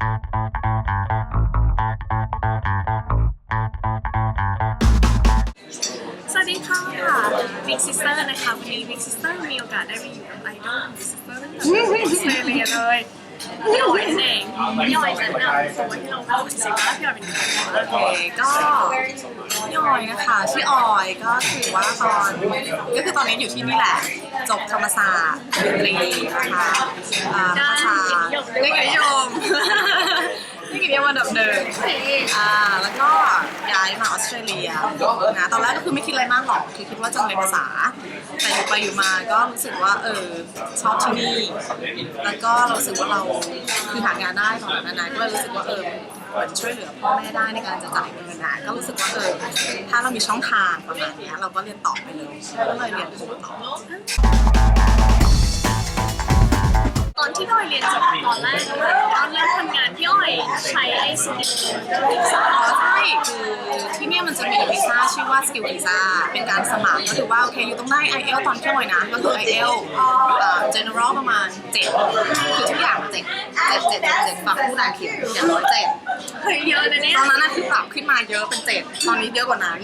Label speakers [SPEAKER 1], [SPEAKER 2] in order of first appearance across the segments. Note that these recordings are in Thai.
[SPEAKER 1] สวัสดีค่ะบิ๊กซิสเตอร์นะคะวันนี้บิ๊กซิสเตอร์มีโอกาสได้ไปอยู่กับไอดอล Big Sister ตั้งแต่ออสเตรเลียเลยพี่อ๋อยเองพี่อ๋อยจะนำโซนที่เราฟังหน่อยสิว่าพี่อ๋อยเป็นใคร
[SPEAKER 2] โอเคก็ พี่ออยนะคะชื่อออยก็ถือว่าตอนก็คือตอนนี้อยู่ที่นี่แหละจบธรรมศาสตร์ดนตรีนะคะอ่าภาษาเล่นนิยมเล่นนิยมอันดับหนึ่งอ่าแล้วก็ย้ายมาออสเตรเลียนะตอนแรกก็คือไม่คิดอะไรมากหรอกคือคิดว่าจะเรียนภาษา แต่อยู่ไปอยู่มาก็รู้สึกว่าเออชอบที่นี่ แล้วก็รู้สึกว่าเราคือหางานได้ตอนนั้นนะก็เลยรู้สึกว่าเออ ควรช่วยเหลือพ่อแม่ได้ในการจะจ่ายเงินนะก็รู้สึกว่าเออถ้าเรามีช่องทางประมาณนี้เราก็เรียนต่อไปเลยก็เลยเรียนโทต่อ
[SPEAKER 1] ตอนที่พี่อ๋อยเรียนจบตอนแรกตอนเริ่มทำงานที่อ้อยใช้ไอสกิลวีซ่า
[SPEAKER 2] อ๋อใช่คือที่เนี่ยมันจะมีวี ซ่าชื่อว่า skill visa เป็นการสมัครก็คือว่าโอเคอยู่ต้องได้ IELTS ตอนช่วยนะ ก็คือ IELTS เอ่อ general ประมาณเจ็ดคือทุกอย่างเจ็ดเจ็ดเจ็ดเจ็ดเจ็ดฝั่งผู้นายคิดอย่างน้อยเจ็ด
[SPEAKER 1] เฮ้ยเยอะนะเนี่ย
[SPEAKER 2] ตอนนั้นน่ะคือปรับขึ้นมาเยอะเป็นเจ็ดตอนนี้เยอะกว่านั้น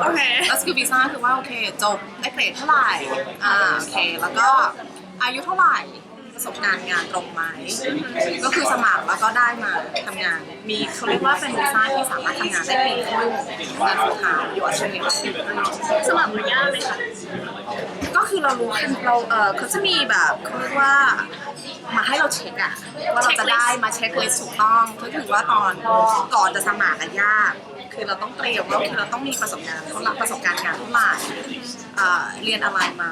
[SPEAKER 1] โอเค
[SPEAKER 2] แล้วสกิลวีซ่าคือว่าโอเคจบได้เกรดเท่าไหร่อ่าโอเคแล้วก็อายุเท่าไหร่ ประสบการณ์งานตรงไหมก็คือสมัครแล้วก็ได้มาทำงาน มีเขาเรียกว่าเป็นวีซ่าที่สามารถทำงานได้ปีครึ่งงานฟูลไทม์อยู่ออสเตรเลียปีครึ่ง
[SPEAKER 1] สมัครมันยากไหมคะ
[SPEAKER 2] ก็คือเรารู้เราเออเขาจะมีแบบเขาเรียกว่ามาให้เราเช็คอะว่าเราจะได้มาเช็คลิสต์ถูกต้องก็คือว่าตอนก่อนจะสมัครอะยาก คือเราต้องเตรียมว่าคือเราต้องมีประสบการณ์เท่าไหร่ประสบการณ์งานเท่าไหร่เอ่อเรียนอะไรมา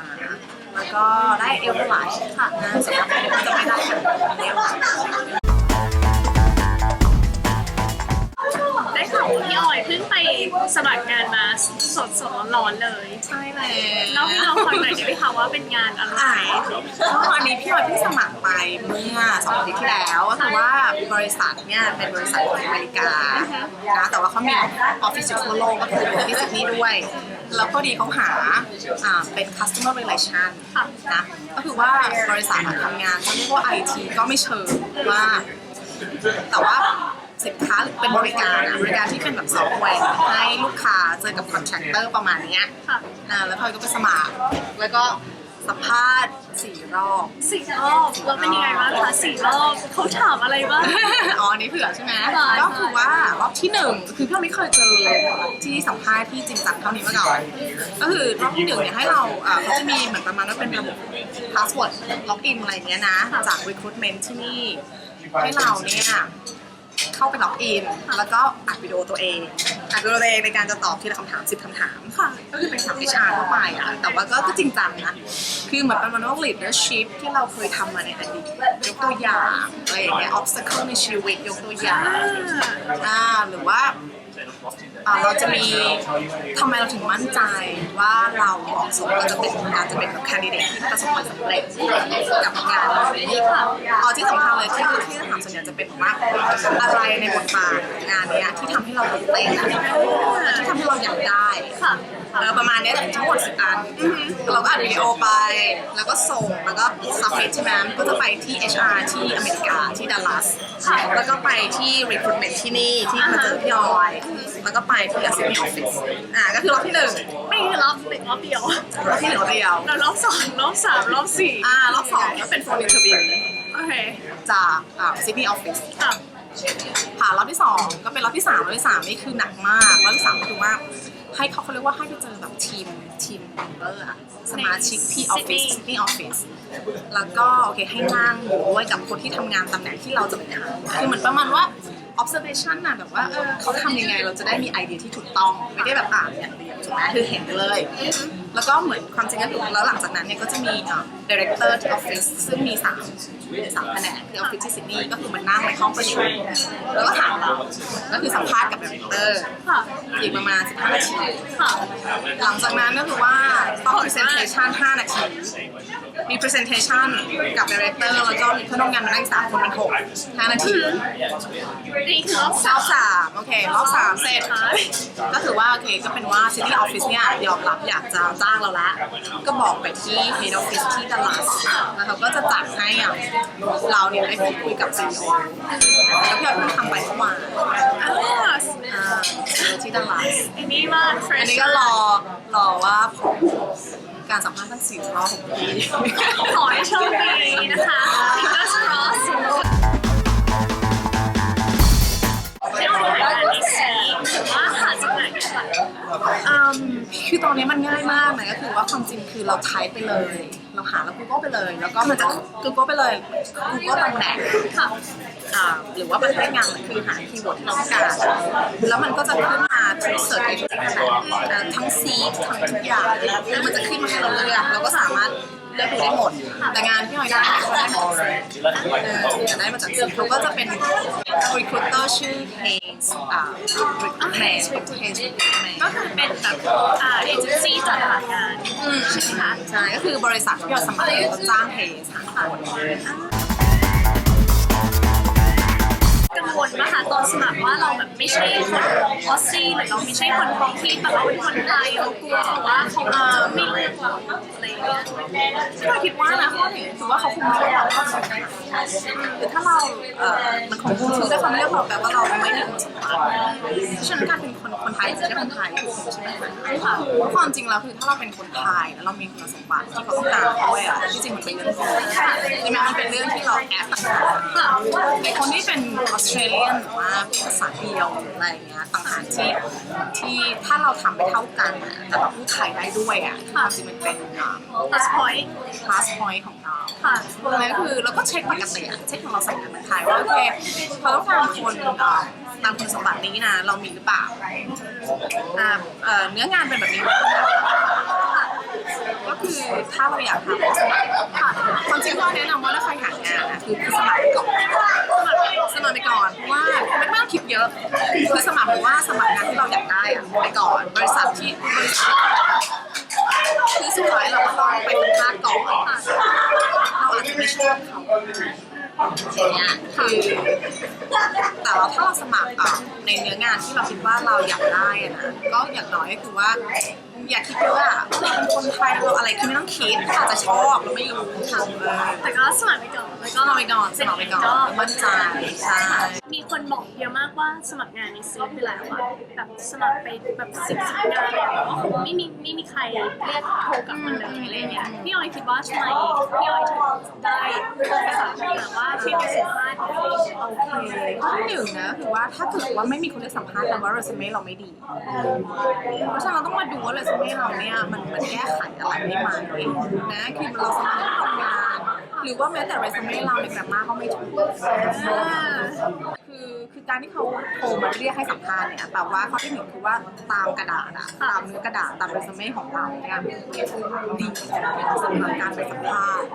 [SPEAKER 2] แล้วก็ได้เอลเท่าไหร่ค่ะสำหรับใครที่จะไม่ได้ค่ะ อ๋
[SPEAKER 1] อยเพิ่งไปสมัครงานมาสดสดๆร้อนๆเลย
[SPEAKER 2] ใช่เลย
[SPEAKER 1] เล่าให้เราฟังหน่อยได้ไหมคะว่าเป็นงานอะไร
[SPEAKER 2] อ่าก็อันนี้พี่ออยเพิ่งสมัครไปเมื่อสองอาทิตย์ที่แล้วก็คือว่าบริษัทเนี่ยเป็นบริษัทของอเมริกานะแต่ว่าเขามีออฟฟิศอยู่ทั่วโลกก็คือที่ซิดนีย์ด้วย แล้วพอดีเขาหาอ่าเป็น customer relation
[SPEAKER 1] ค่ะ
[SPEAKER 2] นะก็คือว่าบริษัทอะทำงานเขาเรียกว่า IT ก็ไม่เชิงว่าแต่ว่า สินค้าเป็นบริการอะบริการที่เป็นแบบซอฟต์แวร์ให้ลูกค้าเจอกับคอนแทคเตอร์ประมาณเนี้ย
[SPEAKER 1] ค่ะ
[SPEAKER 2] อ่าแล้วพลอยก็ไปสมัคร แล้วก็สัมภาษณ์สี่รอบ
[SPEAKER 1] สี่รอบเราเป็นยังไงบ้างคะสี่รอบเขาถามอะไรบ้าง
[SPEAKER 2] อ๋ออันนี้เผื่อใช่ไหม
[SPEAKER 1] ค่ะ
[SPEAKER 2] ก็คือว่ารอบที่หนึ่งคือพี่ไม่เคยเจอที่สัมภาษณ์ที่จริงจังเท่านี้มาก่อน ก็คือรอบที่หนึ่งเนี่ยให้เราอ่าเขาจะมีเหมือนประมาณว่าเป็นระบบพาสเวิร์ดล็อกอินอะไรเงี้ยนะ จาก recruitment ที่นี่ ให้เราเนี่ย เข้าไปล็อกอินแล้วก็อัดวิดีโอตัวเองอัดวิดีโอตัวเองในการจะตอบทีละคำถามสิบคำถาม
[SPEAKER 1] ค่ะ
[SPEAKER 2] ก็คือเป็นถาม HR ทั่วไปอะแต่ว่าก็ก็จริงจังนะคือเหมือนประมาณว่า leadership ที่เราเคยทำมาในอดีตยกตัวอย่างอะไรอย่างเงี้ย obstacle ในชีวิตยกตัวอย่างอ่าหรือว่า อ่าเราจะมีทำไมเราถึงมั่นใจว่าเราเหมาะสมเราจะเป็นอาจจะเป็นแบบ candidate ที่ประสบความสำเร็จกับงานนี้ค่ะเอาที่สำคัญเลยที่ที่ถามส่วนใหญ่จะเป็นว่าอะไรในบทบาทงานเนี้ยที่ทำให้เราตื่นเต้นอะที่ทำให้เราอยากได้
[SPEAKER 1] ค่ะ
[SPEAKER 2] เออประมาณเนี้ยทั้งหมดสิบอันเราก็อัดวิดีโอไป แล้วก็ส่งแล้วก็ซับมิทใช่ไหมก็จะไปที่ HR ที่อเมริกาที่ดัลลัสแล้วก็ไปที่ recruitment ที่นี่ที่มาเจอพี่ออยแล้วก็ไปที่ assembly office อ่าก็คือรอบที่หนึ่ง
[SPEAKER 1] ไม่รอบหนึ่งรอบเดียว
[SPEAKER 2] รอบที่หนึ่งรอบเดียว
[SPEAKER 1] แล้วรอบสองรอบสามรอบสี่
[SPEAKER 2] อ่ารอบสองก็เป็น phone interview
[SPEAKER 1] โอเค
[SPEAKER 2] จากอ่า Sydney office
[SPEAKER 1] ค่ะ
[SPEAKER 2] ผ่านรอบที่สองก็เป็นรอบที่สามรอบที่สามนี่คือหนักมากรอบที่สามก็คือว่า ให้เขาเขาเรียกว่าให้ไปเจอแบบทีมทีมเมมเบอร์อะสมาชิกที่ออฟฟิศที่ออฟฟิศแล้วก็โอเคให้นั่งอยู่ด้วยกับคนที่ทำงานตำแหน่งที่เราจะไปทำคือเหมือนประมาณว่า observation น่ะแบบว่าเออเขาทำยังไงเราจะได้มีไอเดียที่ถูกต้อง ไม่ได้แบบอ่านอย่างเดียวถูกไหมคือเห็นเลย แล้วก็เหมือนความจริงก็คือแล้วหลังจากนั้นเนี่ยก็จะมีอ่า director ที่ออฟฟิศซึ่งมีสามสามแผนกที่ออฟฟิศที่ซิดนีย์ก็คือมันนั่งในห้องประชุมแล้วก็ถามเราก็คือสัมภาษณ์กับ director อีกประมาณ15นาทีหลังจากนั้นก็คือว่าต้อง presentation 5 นาที มี presentation กับ director แล้วก็มีเพื่อนร่วมงานมานั่งสามคนมันหกห้านาที
[SPEAKER 1] นี่คือรอบสาม
[SPEAKER 2] โอเครอบสามเสร็จก็ถือว่าโอเคก็เป็นว่า City Office เนี่ยยอมรับอยากจะจ้างเราละก็บอกไปที่ Head Office ที่ดัลลัสแล้วเขาก็จะจัดให้อะเราเนี่ยได้พูดคุยกับ CEO แล้วพี่ออยเพิ่งทำไปเมื่อวาน
[SPEAKER 1] อ่า
[SPEAKER 2] อ่าที่ดัลลัส
[SPEAKER 1] อันนี้ว่า
[SPEAKER 2] อันนี้ก็รอรอว่าผลการสัมภาษณ์ทั้งสี่รอบของพี่
[SPEAKER 1] ขอให้โชคดีนะคะ fingers crossed ที่เราหางานในซีหรือว่าหาจากไหนกันบ้าง
[SPEAKER 2] อืม คือตอนนี้มันง่ายมากนะก็คือว่าความจริงคือเราใช้ไปเลย เราหาแล้ว Google ไปเลย แล้วก็มันจะ Google ไปเลย Google ตำแหน่ง
[SPEAKER 1] ค่ะ
[SPEAKER 2] อ่าหรือว่าประเภทงานมันคือหาคีย์เวิร์ดที่เราต้องการแล้วมันก็จะขึ้นมาทั้งเสิร์ชเองทั้งซีทั้งทุกอย่างคือมันจะขึ้นมาให้เราเลือกเราก็สามารถ เลือกดูได้หมด แต่งานที่เราได้ก็ได้มาจากซีเออได้มาจากซีเขาก็จะเป็น recruiter ชื่อ Hayes อ่า recruitment
[SPEAKER 1] ก็คือเป็นแบบอ่าเอเจนซี่จัดหางาน
[SPEAKER 2] อืม
[SPEAKER 1] ใช่ไหมคะ
[SPEAKER 2] ใช่ก็คือบริษัทที่เราสมัครเขาจ้าง Hayes หาคน
[SPEAKER 1] กังวลนะคะตอนสมัครว่าเราแบบไม่ใช่คนออสซี่หรือเราไม่ใช่คนท้องที่แต่เราเป็นคนไทยเรากลัวว่าเขาไม่เลือกเรา อะไรอย่างเงี้ย
[SPEAKER 2] ที่เราคิดว่านะข้อหนึ่งคือว่าเขาคงไม่เลือเราเข้าสู่คือถ้าเราเอ่อมันคงคือถ้าเขามเลือกเราแปลว่าเราไม่ได้สมบัติเพราะฉะนั้นการเป็น คนไทยไม่ใช่คนไทยใช่ไหมคะเพราความจริงแล้วคือถ้าเราเป็นคนไทยแล้วเรามีคุณสมบัติที่เขาต้องการด้วยอะที่จริงมันเป็นเรื่องที่ใช่ไหมมันเป็นเรื่องที่เราแอปต่างหากค่ะไอคนที่เป็นออสเตรเลียนหรือว่าภาษาเดียวอะไรเงี้ยต่างหากที่ที่ถ้าเราทำไม่เท่ากันอะแต่เราพูดไทยได้ด้วยอะความจริงมันเป็นอ่า
[SPEAKER 1] plus point
[SPEAKER 2] plus point ของเรา
[SPEAKER 1] ค่ะ
[SPEAKER 2] ตรงนั้นคือเราก็เช็คปกติอะเช็คของเราใส่งานเมืองไทยว่าโอเคเขาต้องการคนตามคุณสมบัตินี้นะเรามีหรือเปล่าอ่าเอ่อเนื้องานเป็นแบบนี้ก็คือถ้าเราอยากทำค่ะความจริงก็แนะนำว่าถ้าใครหางานอะคือสมัครไปก่อนสมัครไปก่อนเพราะว่าไม่ต้องคิดเยอะคือสมัครหรือว่าสมัครงานที่เราอยากได้อะไปก่อนบริษัทที่บริษัทคือสุดท้ายเราก็ต้องไปสัมภาก่อนเราอาจจะไม่ชอบเขา อย่างเงี้ยคือแต่ว่าถ้าเราสมัครอะในเนื้องานที่เราคิดว่าเราอยากได้อะนะก็อย่างน้อยก็คือว่า อย่าคิดว่าเราเป็นคนไทยเราอะไรคือไม่ต้องคิดถ้าอาจจะชอบเราไม่รู้ทำเออ
[SPEAKER 1] แต่ก็สมัครไปก่อนแล้ว
[SPEAKER 2] ส
[SPEAKER 1] ก็
[SPEAKER 2] มัครไปก่อนสมัครไปก่อนมั่นใจใช่
[SPEAKER 1] มีคนบอกเยอะมากว่าสมัครงานในซีไปแล้วอะแบบสมัครไปแบบสิบสิบงานเลยว่าเขาไม่มีไม่มีใครเรียกโทรกลับมาเลยอะไรเงี้ยพี่ออยคิดว่าทำไมพี่ออยถึงได้ภาษาแบบว่าที่ไปสัมภาษณ์
[SPEAKER 2] โอเคข้อหนึ่งนะคือว่าถ้าเกิดว่าไม่มีคนได้สัมภาษณ์แปลว่าเรซูเม่เราไม่ดีเพราะฉะนั้นเราต้องมาดูว่าเรซูเม่เราเนี่ยมันมันแก้ไขอะไรไม่มาเลยนะคือเราสมัครทำงาน หรือว่าแม้แต่เรซูเม่เราในแกรมมาก็ไม่ถูกคือคือการที่เขาโทรมาเรียกให้สัมภาษณ์เนี่ยแต่ว่าข้อที่หนึ่งคือว่าตามกระดาษอะตามเนื้อกระดาษตามเรซูเม่ของเราเนี่ยดีสำหรับการไปสัมภาษณ์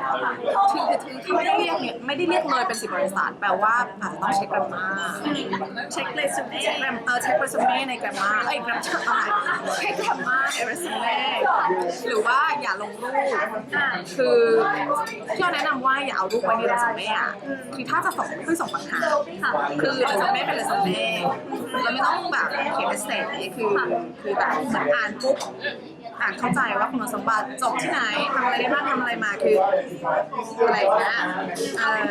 [SPEAKER 2] คือคือคือเขาไม่ได้เรียกเนี่ยไม่ได้เรียกเลยเป็นสิบบริษัทแปลว่าอาจจะต้องเช็คแกรมมา
[SPEAKER 1] เช็คเรซูเม่
[SPEAKER 2] เช็คแกรมเออเช็คเรซูเม่ในแกรมมาเอ้ยแกรมเช็คอะไรเช็คแกรมมาในเรซูเม่หรือว่าอย่าลงรูป
[SPEAKER 1] อ่า
[SPEAKER 2] คือพี่แนะนำว่าอย่าเอารูปไว้ในเรซูเม่อะคือถ้าจะส่งคือส่งปัญหาค่ะคือเรซูเม่เป็นเรซูเม่เราไม่ต้องแบบเขียนเอเซคือคือแบบอ่านปุ๊บอ่านเข้าใจว่าคุณสมบัติจบที่ไหนทำอะไรได้บ้างทำอะไรมาคืออะไรอย่างเงี้ย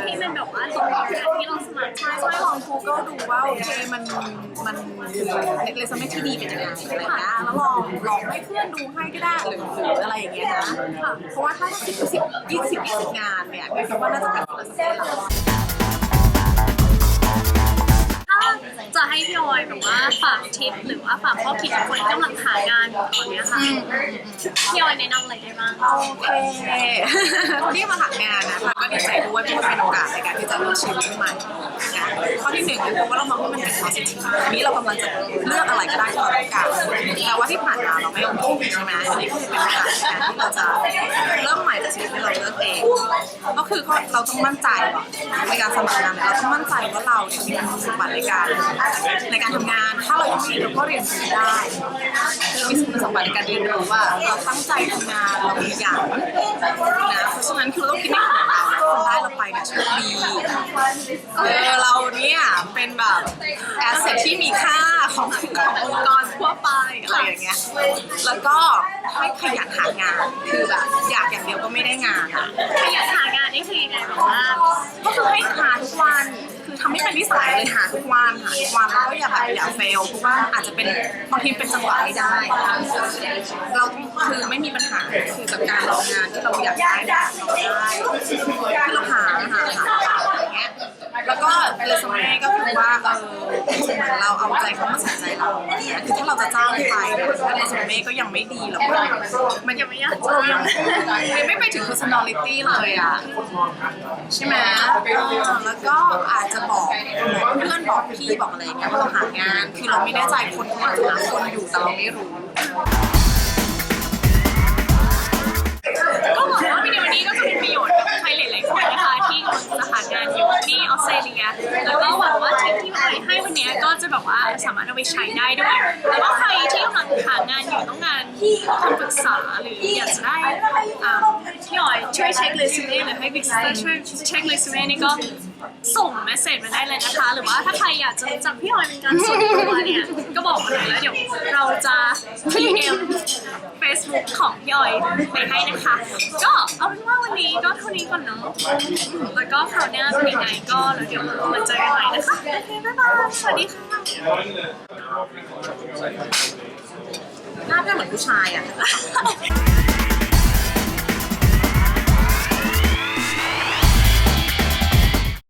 [SPEAKER 1] ที่มันแบบว่าตรงกับที่เราสมัคร
[SPEAKER 2] ใช่ใช่ลอง Google ดูว่าโอเคมันมันคือเรซูเม่ที่ดีเป็นยังไงอะไรอย่างเงี้ยแล้วลองลองให้เพื่อนดูให้ก็ได้หรือหรืออะไรอย่างเงี้ยนะเพราะว่าถ้าสิบสิบยี่สิบยี่สิบงานเนี่ยคิดว่าน่าจะเป็นเรซูเม่เร
[SPEAKER 1] ฝากทิปหรือว่าฝากข้อคิดกับคนที่กำลังหางานอยู่ตอนเนี้ยค่ะพี่ออยแนะนำอะไรได้บ้าง
[SPEAKER 2] โอเคคนที่มาหางานนะคะก็ดีใจด้วยเพราะมันเป็นโอกาสในการที่จะเลือกชีวิตใหม่นะข้อที่หนึ่งก็คือว่าเรามองว่ามันเป็น positive อันนี้เรากำลังจะเลือกอะไรก็ได้ที่เราต้องการ คือเราต้องมั่นใจในการสมัครงานเนี่ยเราต้องมั่นใจว่าเราเนี่ยมีคุณสมบัติในการในการทำงาน ถ้าเรายังไม่ดีเราก็เรียนรู้ได้คือมีคุณสมบัติในการเรียนรู้ว่า เราตั้งใจทำงานเราขยันนะเพราะฉะนั้นคือเราต้องคิดในของเรานะได้เราไปเนี่ยโชคดีเออเราเนี่ยเป็นแบบแอสเซทที่มีค่าของขององค์กร ทั่วไปอะไรอย่างเงี้ย แล้วก็ให้ขยันหางาน คือแบบอยากอย่างเดียวก็ไม่ได้งานอะ
[SPEAKER 1] ขยันหางานนี่คือยังไงแบบว่า
[SPEAKER 2] ก็คือให้หาทุกวัน คือทำให้เป็นนิสัยเลยหาทุกวันหาทุกวันแล้วก็อย่าแบบอย่าเฟลเพราะว่าอาจจะเป็นบางทีเป็นจังหวะไม่ได้ เราคือไม่มีปัญหาคือกับการทำงานที่เราอยากได้เนี่ยเราได้ที่เราหาหาหาอย่างเงี้ย แล้วก็เรซูเม่ก็คือว่าเออเหมือนเราเอาใจเขามาใส่ใจเราเนี่ยคือถ้าเราจะจ้างไปถ้าเรซูเม่ก็ยังไม่ดีแล้วก็มันยังไม่ยากเออยังยังไม่ไปถึง personality เลยอะใช่ไหมเออแล้วก็อาจจะบอกเพื่อนบอกพี่บอกอะไรอย่างเงี้ยว่าเราหางาน คือเราไม่แน่ใจคนเขาอาจจะหาคนอยู่แต่เราไม่รู้
[SPEAKER 1] ก็หวังว่าวิดีโอนี้ก็จะเป็นประโยชน์ จะหางานอยู่ที่ออสเตรเลียแล้วก็หวังว่าทริปที่พี่ให้วันนี้ก็จะแบบว่าสามารถเอาไปใช้ได้ด้วยแล้วก็ใครที่กำลังหางานอยู่ต้องการคำปรึกษาหรืออยากจะได้พี่ออยช่วยเช็คเรซูเม่หรือให้บิ๊กสเตอร์ช่วยเช็คเรซูเม่นี่ก็ส่งเมสเซจมาได้เลยนะคะ หรือว่าถ้าใครอยากจะรู้จักพี่ออยเป็นการส่วนตัวเนี่ย ก็บอกมาเลยแล้วเดี๋ยวเราจะ PM Facebook ของพี่ออยไปให้นะคะ ก็เอาเป็นว่าวันนี้ก็เท่านี้ก่อนเนาะแล้วก็คราวหน้าเป็นยังไงก็แล้วเดี๋ยวมาเจอกันใหม่นะคะโอเคบ๊ายบายสวัสดีค่ะ
[SPEAKER 2] หน้าเพื่อนเหมือนผู้ชายอะ